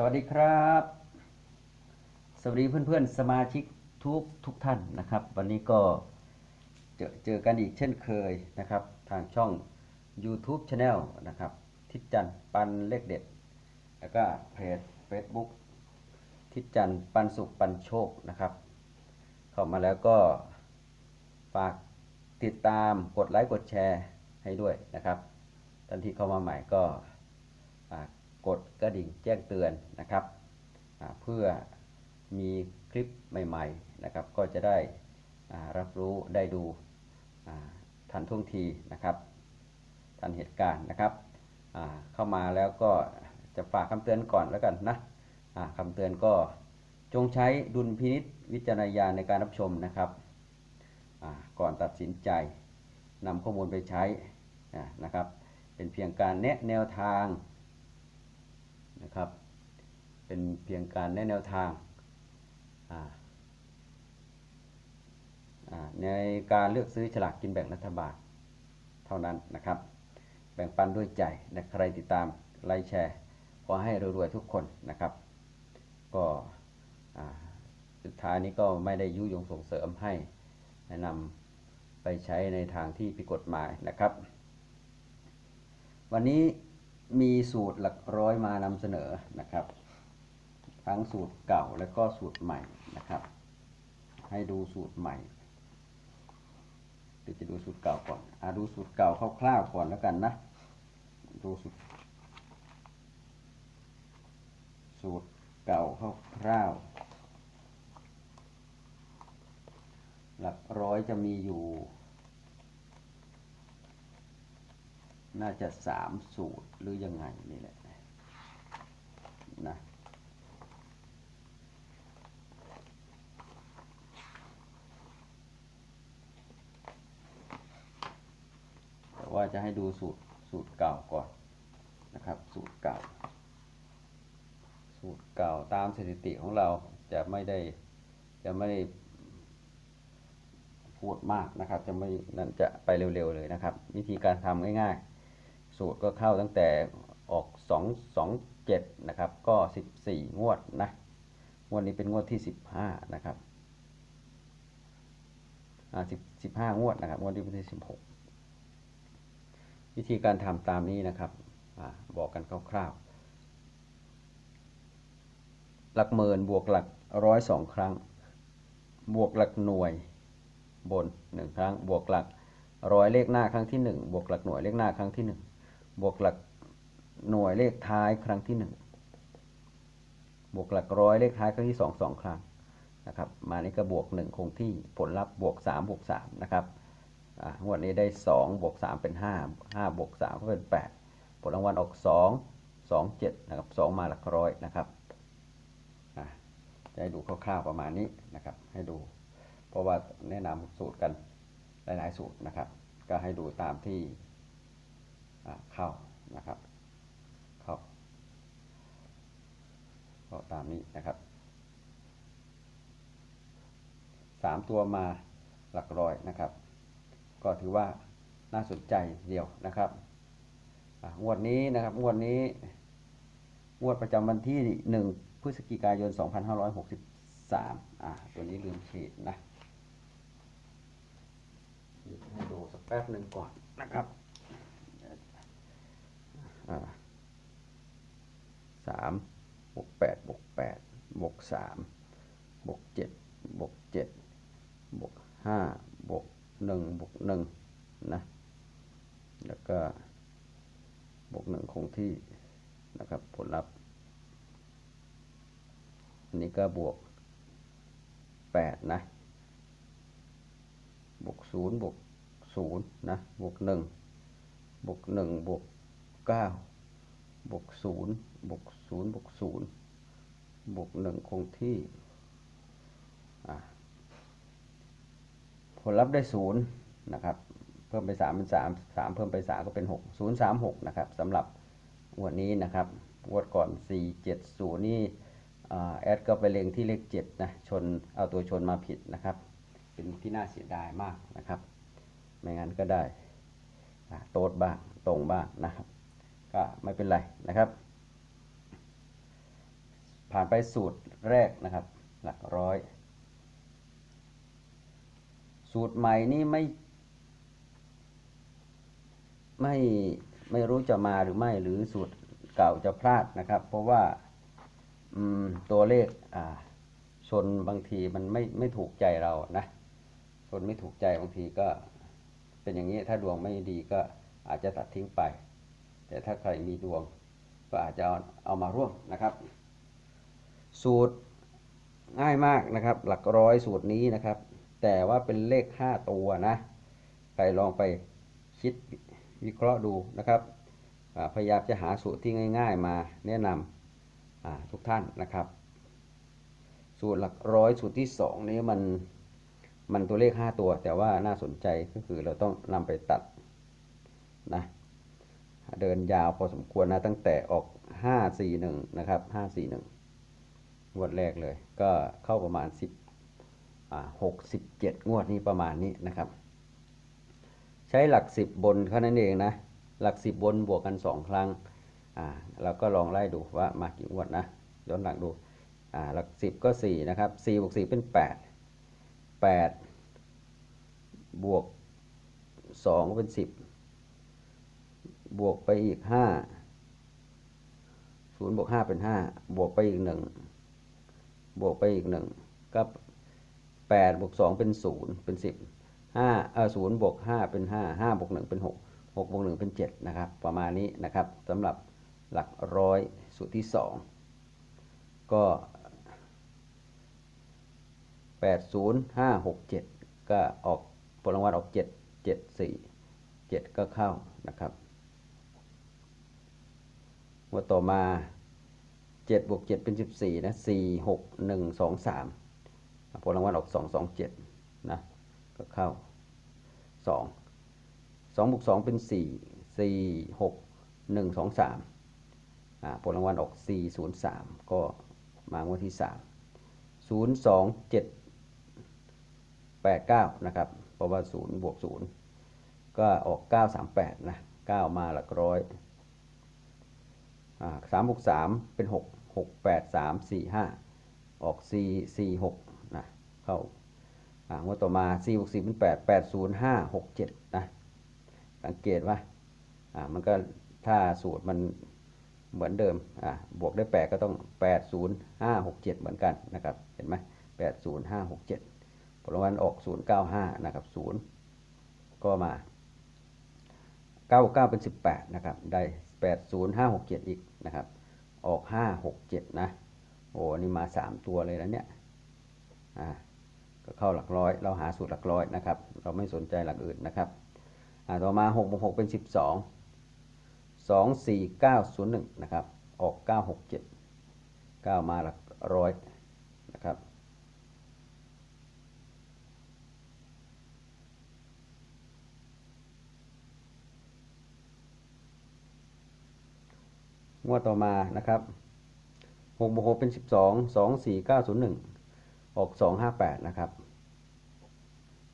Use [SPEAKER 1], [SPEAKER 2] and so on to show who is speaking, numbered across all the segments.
[SPEAKER 1] สวัสดีครับ สวัสดีเพื่อนๆ สมาชิกทุกทุกท่านนะครับ วันนี้ก็เจอเจอกันอีกเช่นเคยนะครับ ทางช่อง YouTube Channel นะครับ ทิศจันปันเลขเด็ด แล้วก็เพจ Facebook ทิศจันปันสุขปันโชคนะครับ เข้ามาแล้วก็ฝากติดตามกดไลค์กดแชร์ให้ด้วยนะครับท่านที่เข้ามาใหม่ก็ กดกระดิ่งแจ้งเตือนนะครับ เพื่อมีคลิปใหม่ๆนะครับ ก็จะได้รับรู้ได้ดูทันท่วงทีนะครับ ทันเหตุการณ์นะครับเข้ามาแล้วก็จะฝากคำเตือนก่อนแล้วกันนะคำเตือนก็จงใช้ดุลพินิษวิจารณญาณในการรับชมนะครับก่อนตัดสินใจนำข้อมูลไปใช้นะครับ เป็นเพียงการแนะแนวทาง นะครับ เป็นเพียงการแนะแนวทางในการเลือกซื้อฉลากกินแบ่งรัฐบาลเท่านั้นนะครับ แบ่งปันด้วยใจนะใครติดตามไลค์แชร์ขอให้รวยๆทุกคนนะครับ ก็สุดท้ายนี้ก็ไม่ได้ยุยงส่งเสริมให้แนะนำไปใช้ในทางที่ผิดกฎหมายนะครับ วันนี้ มีสูตรหลักร้อยมานำเสนอนะครับ ทั้งสูตรเก่าและก็สูตรใหม่นะครับ ให้ดูสูตรใหม่เดี๋ยวจะดูสูตรเก่าก่อนอ่าดูสูตรเก่าคร่าวๆก่อนแล้วกันนะดูสูตรสูตรเก่าคร่าวๆหลักร้อยจะมีอยู่ น่าจะสามสูตรหรือยังไงนี่แหละนะแต่ว่าจะให้ดูสูตรสูตรเก่าก่อนนะครับ สูตรเก่า สูตรเก่าตามสถิติของเราจะไม่ได้จะไม่ได้พูดมากนะครับ จะไม่นั่นจะไปเร็วๆเลยนะครับ วิธีการทำง่ายๆ สูตรก็เข้าตั้งแต่ออก 2 2 7นะครับ ก็ 14 งวดนะงวดนี้เป็นงวดที่ 15 นะครับอ่า10 15งวดนะครับงวดนี้เป็นที่ 16 วิธีการทำตามนี้นะครับอบอกกันคร่าวๆ หลักหมื่นบวกหลักร้อยสองครั้ง บวกหลักหน่วยบนหนึ่งครั้ง บวกหลักร้อยเลขหน้าครั้งที่หนึ่งบวกหลักหน่วยเลขหน้าครั้งที่หนึ่ง บวกหลักหน่วยเลขท้ายครั้งที่หนึ่งบวกหลักร้อยเลขท้ายครั้งที่สองสองครั้งนะครับมานี้ก็บวกหนึ่งคงที่ผลลัพธ์บวกสามบวกสามนะครับอ่างวดนี้ได้ 2 บวก 3 เป็น 5 5 บวก 3 ก็เป็น 8 ผลรางวัลออก 2 2 7 นะครับ 2 มาหลักร้อยนะครับอะจะให้ดูคร่าวๆประมาณนี้นะครับ ให้ดู เพราะว่าแนะนำสูตรกันหลายๆสูตรนะครับ ก็ให้ดูตามที่ เข้านะครับเข้าเข้าตามนี้นะครับสามตัวมาหลักร้อยนะครับ ก็ถือว่าน่าสนใจเดียวนะครับงวดนี้นะครับงวดนี้งวดประจำวันที่1พฤศจิกายน 2563 อะตัวนี้ลืมฉีดนะให้ดูสักแป๊บหนึ่งก่อนนะครับ สามบวกแปดบวกแปดบวกสามบวกเจ็ดบวกเจ็ดบวกห้าบวกหนึ่งบวกหนึ่งนะแล้วก็บวกหนึ่งคงที่นะครับผลลัพธ์อันนี้ก็บวกแปดนะบวกศูนย์บวกศูนย์นะบวกหนึ่งบวกหนึ่งบวก เก้าบวกศูนย์บวกศูนย์บวกศูนย์บวกหนึ่งคงที่ผลลัพธ์ได้ศูนย์นะครับ เพิ่มไปสามเป็นสามสามเพิ่มไปสามก็เป็นหกศูนย์สามหกนะครับสำหรับวดนี้นะครับงวดก่อนสี่เจ็ดศูนย์นี่แอดก็ไปเลงที่เลขเจ็ดนะ ชน เอาตัวชนมาผิดนะครับ เป็นที่น่าเสียดายมากนะครับ ไม่งั้นก็ได้โตดบ้าง ตรงบ้างนะครับ ก็ไม่เป็นไรนะครับ ผ่านไปสูตรแรกนะครับ หลักร้อย สูตรใหม่นี่ไม่ ไม่ไม่รู้จะมาหรือไม่หรือสูตรเก่าจะพลาดนะครับ เพราะว่าตัวเลขอ่าชนบางทีมันไม่ไม่ถูกใจเรานะชนไม่ถูกใจบางทีก็เป็นอย่างนี้ถ้าดวงไม่ดีก็อาจจะตัดทิ้งไป แต่ถ้าใครมีดวงก็อาจจะเอามาร่วมนะครับ สูตรง่ายมากนะครับ หลักร้อยสูตรนี้นะครับ แต่ว่าเป็นเลข 5 ตัวนะใครลองไปคิดวิเคราะห์ดูนะครับพยายามจะหาสูตรที่ง่าย ๆ มาแนะนำทุกท่านนะครับ สูตรหลักร้อยสูตรที่ 2 นี้มันมันตัวเลข 5 ตัว แต่ว่าน่าสนใจก็คือเราต้องนำไปตัดนะ เดินยาวพอสมควรนะตั้งแต่ออก 5 4 1 นะครับ 5 4 1 งวดแรกเลย ก็เข้าประมาณ 10อ่า67 งวดนี้ประมาณนี้นะครับ ใช้หลัก 10 บนเท่านั้นเองนะ หลัก 10 บนบวกกัน 2 ครั้งอ่าเราก็ลองไล่ดูว่ามากี่งวดนะ ย้อนหลังดูอ่าหลัก 10 ก็ 4 นะครับ4บวก4เป็น 8 8 บวก2ก็เป็น 10 บวกไปอีก5 0บวก5เป็น5บวกไปอีก1บวกไปอีก1ก็8บวก2เป็น0เป็น10ห้าเออศูนย์บวกห้าเป็นห้าห้าบวกหนึ่งเป็นหกหกบวกหนึ่งเป็นเจ็ดนะครับ ประมาณนี้นะครับสำหรับหลักร้อยสูตรที่สองก็แปดศูนย์ห้าหกเจ็ดก็ออกผลรางวัลออกเจ็ดเจ็ดสี่เจ็ดก็เข้านะครับ งว่าต่อมาเจ็ดบวกเจ็ดเป็นสิบสี่นะสี่หกหนึ่งสองสามผลรางวัลออกสองสองเจ็ดนะก็เข้าสองสองบวกสองเป็นสี่สี่หกหนึ่งสองสามผลรางวัลออกสี่ศูนย์สามก็มางวดที่สามศูนย์สองเจ็ดแปดเก้านะครับเพราะว่าศูนย์บวกศูนย์ก็ออกเก้าสามแปดนะเก้ามาหลักร้อย สามบวกสามเป็นหกหกแปดสามสี่ห้าออกสี่สี่หกนะเข้างวดต่อมาสี่บวกสี่เป็นแปดแปดศูนย์ห้าหกเจ็ดนะสังเกตว่ามันก็ถ้าสูตรมันเหมือนเดิมบวกได้แปดก็ต้องแปดศูนย์ห้าหกเจ็ดเหมือนกันนะครับเห็นไหมแปดศูนย์ห้าหกเจ็ดผลรางวัลออกศูนย์เก้าห้านะครับศูนย์ก็มาเก้าเก้าเป็นสิบแปดนะครับได้ 8 0 5 6 7 อีกนะครับ ออก 5 6 7 นะ โอ้นี่มา 3 ตัวเลยนะเนี่ย อ่า ก็เข้าหลักร้อย เราหาสูตรหลักร้อยนะครับ เราไม่สนใจหลักอื่นนะครับ อ่า ต่อมา6บวก6เป็น 12 2 4 9 0 1 นะครับ ออก 9 6 7 9 มาหลักร้อยนะครับ งวดต่อมานะครับ6บวก6เป็น12 2 4 9 0 1ออก258นะครับ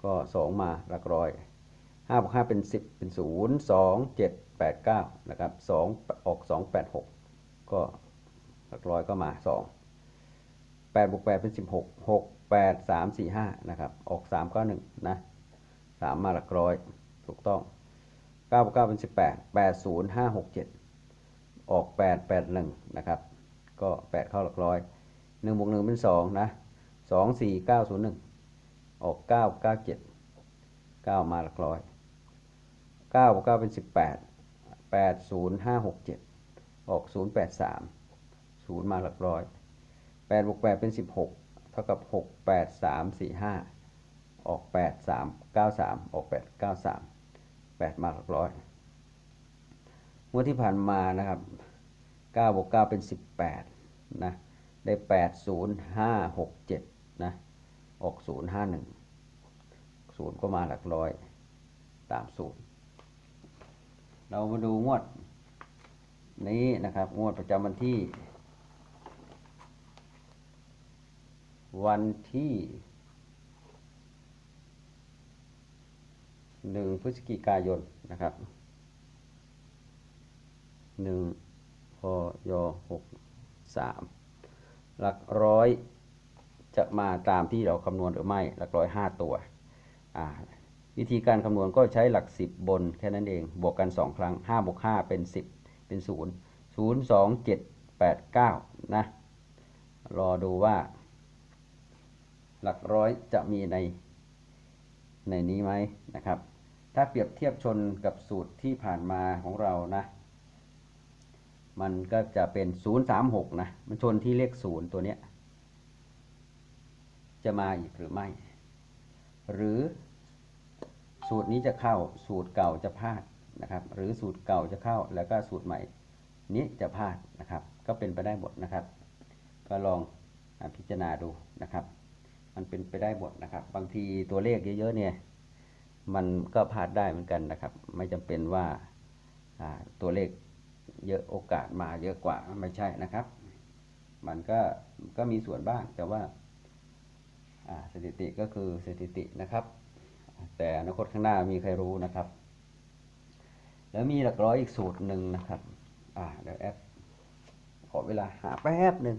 [SPEAKER 1] ก็2มาหลักร้อย5บวก5เป็น10เป็น0 2 7 8 9นะครับ2ออก2 8 6ก็หลักร้อยก็มา2 8บวก8เป็น16 6 8 3 4 5นะครับ ออก3 9 1นะ3มาหลักร้อยถูกต้อง9บวก9เป็น18 8 0 5 6 7 ออก 8 8 1 นะครับ ก็ 8 เข้าหลักร้อย1บวก1เป็น 2 นะสองสี่เก้าศูนย์หนึ่งออกเก้าเก้าเจ็ดเก้ามาหลักร้อยเก้าบวกเก้าเป็นสิบแปดแปดศูนย์ห้าหกเจ็ดออกศูนย์แปดสามศูนย์มาหลักร้อยแปดบวกแปดเป็นสิบหกเท่ากับหกแปดสามสี่ห้าออกแปดสามเก้าสามออกแปดเก้าสามแปดมาหลักร้อย งวดที่ผ่านมานะครับเก้าบวกเก้าเป็นสิบแปดนะได้แปดศูนะออกศูนย์ห้าหนึ่งศูนย์ก็มาหลักร้อยตามสูตรเรามาดูงวดนี้นะครับ งวดประจำวันที่ วันที่หนึ่งพฤศจิกายนนะครับ หนึ่งพยหกสามหลักร้อยจะมาตามที่เราคำนวณหรือไม่ หลักร้อยห้าตัววิธีการคำนวณก็ใช้หลักสิบบนแค่นั้นเอง บวกกันสองครั้งห้าบวกห้าเป็นสิบเป็นศูนย์ศูนย์สองเจ็ดแปดเก้านะ รอดูว่า หลักร้อยจะมีในในนี้ไหมนะครับ ถ้าเปรียบเทียบชนกับสูตรที่ผ่านมาของเรานะ มันก็จะเป็น 036 นะ มันชนที่เลข 0 ตัวเนี้ย จะมาอีกหรือไม่ หรือสูตรนี้จะเข้า สูตรเก่าจะพลาดนะครับ หรือสูตรเก่าจะเข้า แล้วก็สูตรใหม่นี้จะพลาดนะครับ ก็เป็นไปได้หมดนะครับ ก็ลองพิจารณาดูนะครับ มันเป็นไปได้หมดนะครับ บางทีตัวเลขเยอะๆเนี่ย มันก็พลาดได้เหมือนกันนะครับ ไม่จำเป็นว่าตัวเลข เยอะโอกาสมาเยอะกว่าไม่ใช่นะครับ มันก็ก็มีส่วนบ้างแต่ว่าสถิติก็คือสถิตินะครับ แต่อนาคตข้างหน้ามีใครรู้นะครับ แล้วมีหลักร้อยอีกสูตรหนึ่งนะครับ อ่าเดี๋ยวแอปขอเวลาหาแป๊บหนึ่ง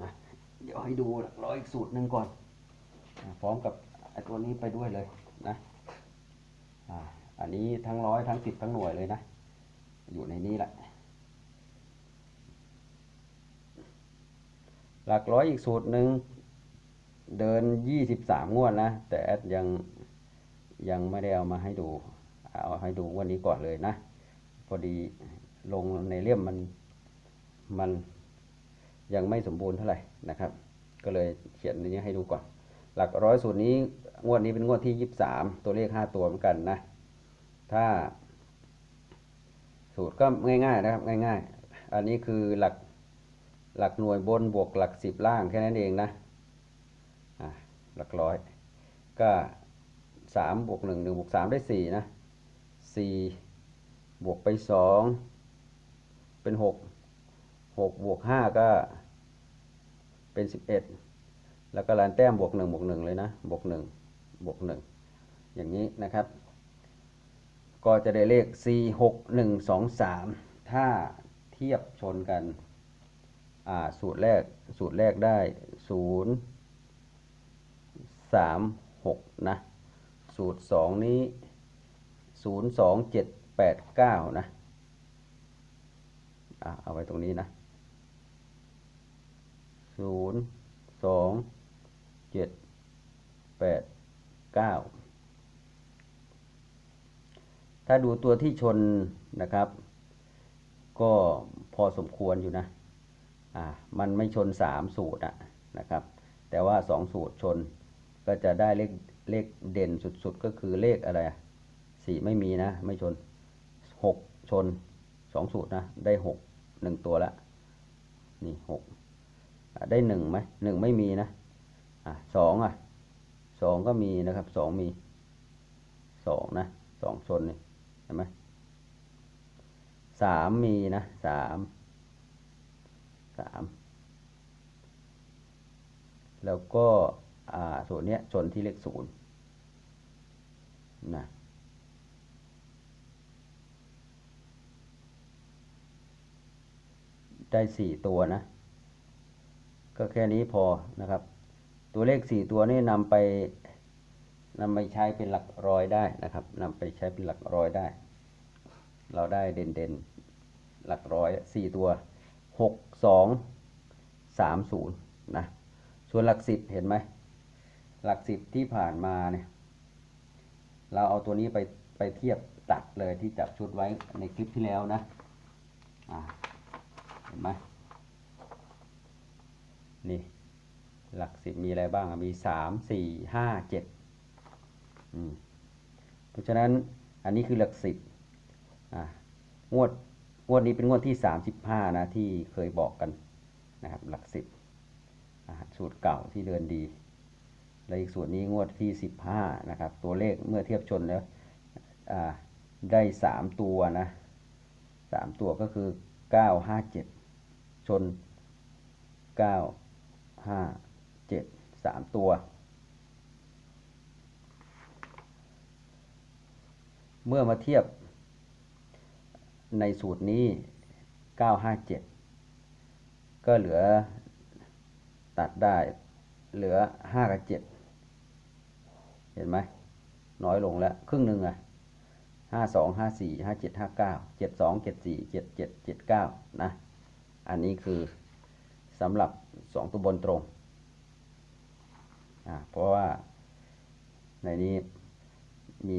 [SPEAKER 1] นะเดี๋ยวให้ ออีกสูตรหนึ่งก่อนพร้อมกับไอ้ตัวนี้ไปด้วยเลยนะอันนี้ทั้งร้อยทั้งสิบทั้งหน่วยเลยนะ อยู่ในนี้แหละ หลักร้อยอีกสูตรหนึ่งเดินยี่สิบสามงวดนะ แต่แอดยังยังไม่ได้เอามาให้ดู เอาให้ดูวันนี้ก่อนเลยนะ พอดีลงในเล่มมันมันยังไม่สมบูรณ์เท่าไหร่นะครับ ก็เลยเขียนนี้ให้ดูก่อน หลักร้อยสูตรนี้งวดนี้เป็นงวดที่ยี่สามตัวเลขห้าตัวเหมือนกันนะ ถ้า สูตรก็ง่าย ๆ นะครับ ง่าย ๆ อันนี้คือหลักหลักหน่วยบนบวกหลักสิบล่างแค่นั้นเองนะอะหลักร้อย ก็สามบวกหนึ่งหนึ่งบวกสามได้สี่นะสี่บวกไปสองเป็นหกหกบวกห้าก็ เป็นสิบเอ็ดแล้วก็ลานแต้มบวกหนึ่งบวกหนึ่งเลยนะบวกหนึ่งบวกหนึ่งอย่างนี้นะครับ ก็จะได้เลขสี่หกหนึ่งสองสามถ้าเทียบชนกันอ่าสูตรแรกสูตรแรกได้ศูนย์สามหกนะ สูตรสองนี้ศูนย์สองเจ็ดแปดเก้านะอ่าเอาไว้ตรงนี้นะ ศูนย์สองเจ็ดแปดเก้าถ้าดูตัวที่ชนนะครับ ก็พอสมควรอยู่นะอ่ามันไม่ชนสามสูตรอะนะครับ แต่ว่าสองสูตรชนก็จะได้เลขเลขเด่นสุดๆ ก็คือเลขอะไรสี่ไม่มีนะ ไม่ชนหกชนสองสูตรนะ ได้หกหนึ่งตัวละนี่หก ได้หนึ่งไหมหนึ่งไม่มีนะอะสองอะสองก็มีนะครับสองมีสองนะสองชนนี่เห็นไหมสามมีนะสามสามแล้วก็อ่าส่วนเนี้ยชนที่เลขศูนย์นะได้สี่ตัวนะ ก็แค่นี้พอนะครับ ตัวเลขสี่ตัวนี้นำไปนำไปใช้เป็นหลักร้อยได้นะครับนำไปใช้เป็นหลักร้อยได้ เราได้เด่นเด่นๆหลักร้อยสี่ตัวหกสองสามศูนย์นะส่วนหลักสิบเห็นไหมหลักสิบที่ผ่านมาเนี่ยเราเอาตัวนี้ไปไปเทียบตัดเลยที่จับชุดไว้ในคลิปที่แล้วนะอ่าเห็นไหม นี่หลักสิบมีอะไรบ้างมีสามสี่ห้าเจ็ดเพราะฉะนั้นอันนี้คือหลักสิบงวดงวดนี้เป็นงวดที่สามสิบห้านะที่เคยบอกกันนะครับหลักสิบสูตรเก่าที่เดินดี และอีกส่วนนี้งวดที่สิบห้านะครับตัวเลขเมื่อเทียบชนแล้วได้สามตัวนะสามตัวก็คือเก้าห้าเจ็ดชนเก้า ห้าเจ็ดสามตัว เมื่อมาเทียบในสูตรนี้ 957 ก็เหลือตัดได้เหลือ 5 กับ 7 เห็นไหม น้อยลงแล้ว ครึ่งหนึ่งอะ52 54 57 59 72 74 77 79นะ อันนี้คือ สำหรับ2ตัวบนตรง เพราะว่าในนี้มี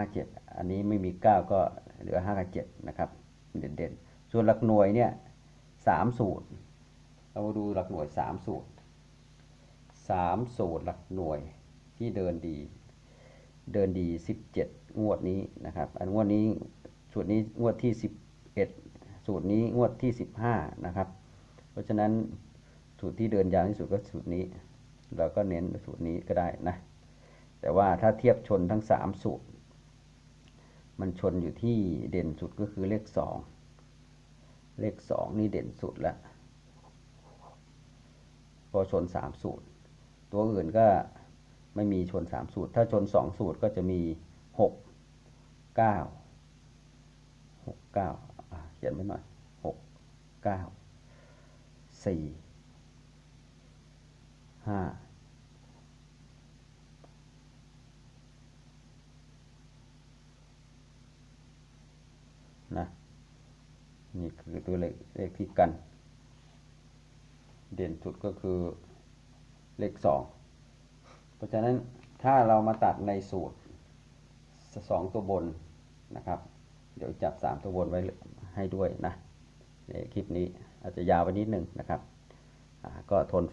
[SPEAKER 1] 957 อันนี้ไม่มี 9 ก็เหลือ5กับ7นะครับ เด่นๆ ส่วนหลักหน่วยเนี่ย3สูตร เรามาดูหลักหน่วย 3 สูตร 3 สูตรหลักหน่วยที่เดินดี เดินดี 17 งวดนี้นะครับ อันงวดนี้สูตรนี้งวดที่ 11 สูตรนี้งวดที่ 15 นะครับ เพราะฉะนั้นสูตรที่เดินยาวที่สุดก็สูตรนี้ เราก็เน้นสูตรนี้ก็ได้นะ แต่ว่าถ้าเทียบชนทั้ง 3 สูตร มันชนอยู่ที่เด่นสุดก็คือเลข 2 เลข 2 นี่เด่นสุดล้วพอชน 3 สูตร ตัวอื่นก็ไม่มีชน 3 สูตร ถ้าชน 2 สูตรก็จะมี 6 9 6 9เขียนไว้หน่อย 6 9 4 5นะนี่คือตัวเลขเลขที่กัน เด่นสุดก็คือเลขสองเพราะฉะนั้นถ้าเรามาตัดในสูตรสองตัวบนนะครับ เดี๋ยวจับสามตัวบนไว้ให้ด้วยนะในคลิปนี้ อาจจะยาวไปนิดหนึ่งนะครับก็ทน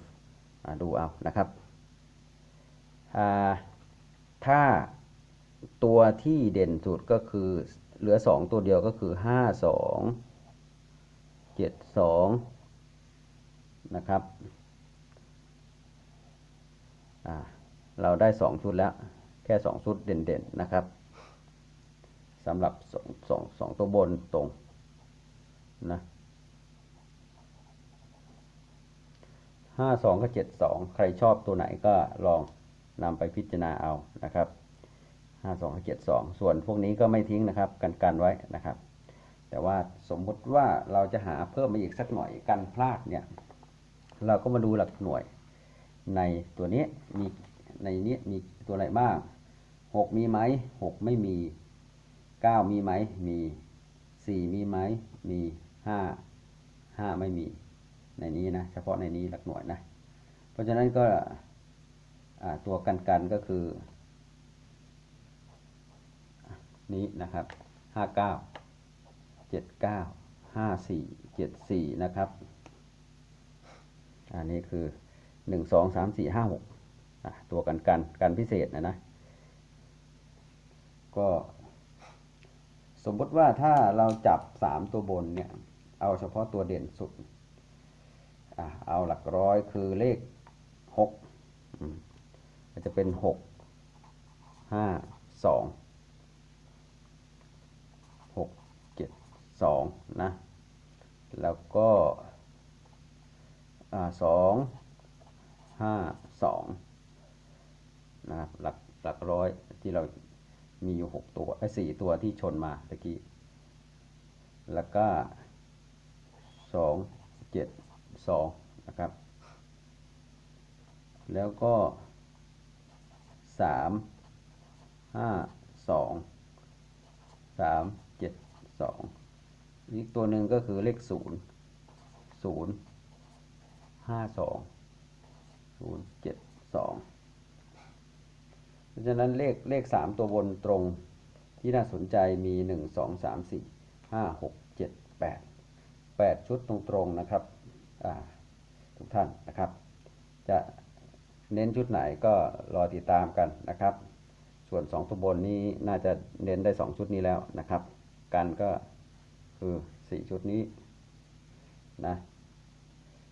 [SPEAKER 1] ดูเอานะครับ ถ้าตัวที่เด่นสุดก็คือเหลือสองตัวเดียวก็คือห้าสองเจ็ดสองนะครับเราได้สองชุดแล้วแค่สองชุดเด่นๆนะครับสำหรับสองสองสองตัวบนตรงนะ ห้าสองกับเจ็ดสองใครชอบตัวไหนก็ลองนำไปพิจารณาเอานะครับห้าสองเจ็ดสองส่วนพวกนี้ก็ไม่ทิ้งนะครับกันกันไว้นะครับ แต่ว่าสมมติว่าเราจะหาเพิ่มมาอีกสักหน่อยกันพลาดเนี่ย เราก็มาดูหลักหน่วยในตัวนี้มีในนี้มีตัวอะไหนบ้างหกมีไหมหกไม่มีเก้ามีไหม มีสี่มีไหม มีห้าห้าไม่มี ในนี้นะเฉพาะในนี้หลักหน่วยนะ เพราะฉะนั้นก็ตัวกันกันก็คือ นี้นะครับห้าเก้าเจ็ดเก้าห้าสี่เจ็ดสี่นะครับ อันนี้คือหนึ่งสองสามสี่ห้าหกตัวกันกันกันพิเศษนะนะ ก็สมมติว่าถ้าเราจับสามตัวบนเนี่ย เอาเฉพาะตัวเด่นสุด เอาหลักร้อยคือเลขหกจะเป็นหกห้าสองสองนะ แล้วก็สองห้าสองนะครับหลักหลักร้อยที่เรามีอยู่หกตัวไอ้สี่ตัวที่ชนมาตะกี้ แล้วก็สองเจ็ด สองนะครับ แล้วก็สามห้าสองสามเจ็ดสองอีกตัวหนึ่งก็คือเลขศูนย์ศูนย์ห้าสองศูนย์เจ็ดสองเพราะฉะนั้นเลขเลขสามตัวบนตรงที่น่าสนใจมีหนึ่งสองสามสี่ห้าหกเจ็ดแปดแปดชุดตรงๆนะครับ ทุกท่านนะครับ จะเน้นชุดไหนก็รอติดตามกันนะครับ ส่วนสองตัวบนนี้น่าจะเน้นได้สองชุดนี้แล้วนะครับ กันก็คือสี่ชุดนี้นะ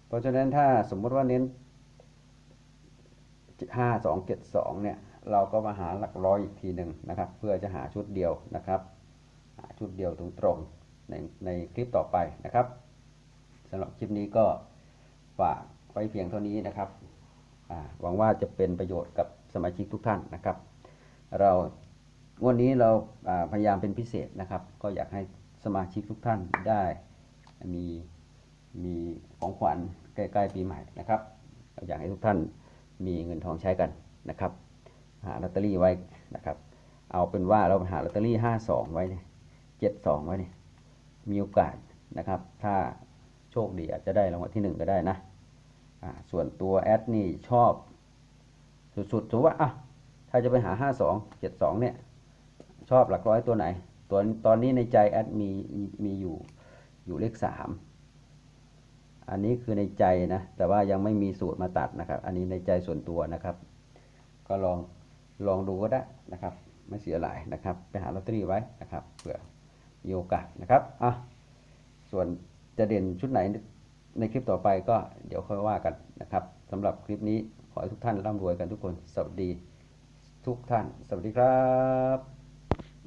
[SPEAKER 1] เพราะฉะนั้นถ้าสมมติว่าเน้นห้าสองเจ็ดสองเนี่ย เราก็มาหาหลักร้อยอีกทีหนึ่งนะครับ เพื่อจะหาชุดเดียวนะครับ หาชุดเดียวตรงตรงในในคลิปต่อไปนะครับ สำหรับคลิปนี้ก็ฝากไว้เพียงเท่านี้นะครับหวังว่าจะเป็นประโยชน์กับสมาชิกทุกท่านนะครับ เราวันนี้เราาพยายามเป็นพิเศษนะครับ ก็อยากให้สมาชิกทุกท่านได้มีมีของขวัญใกล้ๆปีใหม่นะครับเราอยากให้ทุกท่านมีเงินทองใช้กันนะครับ หาลอตเตอรี่ไว้นะครับ เอาเป็นว่าเราหาลอตเตอรี่ห้าสองไว้เนี่ยเจ็ดสองไว้เนี่ยมีโอกาสนะครับ ถ้า คดีอาจจะได้รางวัลที่หนึ่งก็ได้นะส่วนตัวแอดนี่ชอบ สุดๆสมมติว่าอะถ้าจะไปหาห้าสองเนี่ย ชอบหลักร้อยตัวไหนตัวตอนนี้ในใจแอดมีมีอยู่อยู่เลขสามอันนี้คือในใจนะ แต่ว่ายังไม่มีสูตรมาตัดนะครับ อันนี้ในใจส่วนตัวนะครับ ก็ลองลองดูก็ได้นะครับ ไม่เสียหลายนะครับ ไปหาลอตเตอรี่ไว้นะครับเผื่อมีโอกาสนะครับอะส่วน จะเด่นชุดไหนในคลิปต่อไปก็เดี๋ยวค่อยว่ากันนะครับสำหรับคลิปนี้ขอให้ทุกท่านร่ำรวยกันทุกคน สวัสดีทุกท่าน สวัสดีครับ